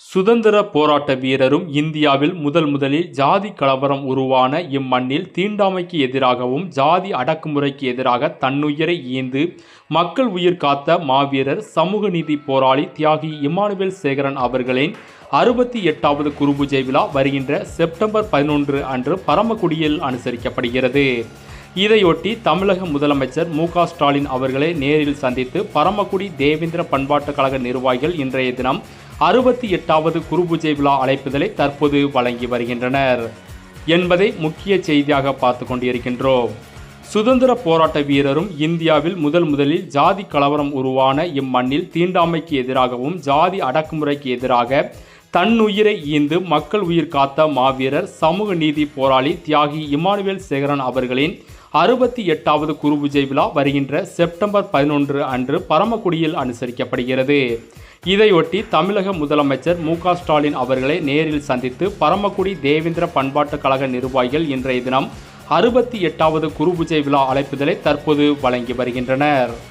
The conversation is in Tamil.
சுதந்திர போராட்ட வீரரும் இந்தியாவில் முதல் முதலில் ஜாதி கலவரம் உருவான இம்மண்ணில் தீண்டாமைக்கு எதிராகவும் ஜாதி அடக்குமுறைக்கு எதிராக தன்னுயிரை ஈந்து மக்கள் உயிர் காத்த மாவீரர் சமூக நீதி போராளி தியாகி இமானுவேல் சேகரன் அவர்களின் அறுபத்தி எட்டாவது குருபூஜை விழா வருகின்ற செப்டம்பர் பதினொன்று அன்று பரமக்குடியில் அனுசரிக்கப்படுகிறது. இதையொட்டி தமிழக முதலமைச்சர் மு ஸ்டாலின் அவர்களை நேரில் சந்தித்து பரமக்குடி தேவேந்திர பண்பாட்டுக் கழக நிர்வாகிகள் இன்றைய தினம் அறுபத்தி எட்டாவது குருபூஜை விழா அழைப்புதலை தற்போது வழங்கி வருகின்றனர். என்பதை முக்கிய செய்தியாக பார்த்து கொண்டிருக்கின்றோம். சுதந்திர போராட்ட வீரரும் இந்தியாவில் முதல் முதலில் ஜாதி கலவரம் உருவான இம்மண்ணில் தீண்டாமைக்கு எதிராகவும் ஜாதி அடக்குமுறைக்கு எதிராக தன்னுயிரை ஈந்து மக்கள் உயிர் காத்த மாவீரர் சமூக நீதி போராளி தியாகி இமானுவேல் சேகரன் அவர்களின் அறுபத்தி எட்டாவது குருபூஜை விழா வருகின்ற செப்டம்பர் பதினொன்று அன்று பரமக்குடியில் அனுசரிக்கப்படுகிறது. இதையொட்டி தமிழக முதலமைச்சர் மு ஸ்டாலின் அவர்களை நேரில் சந்தித்து பரமக்குடி தேவேந்திர பண்பாட்டுக் கழக நிர்வாகிகள் இன்றைய தினம் அறுபத்தி எட்டாவது குருபூஜை விழா அழைப்புதலை தற்போது வழங்கி வருகின்றனர்.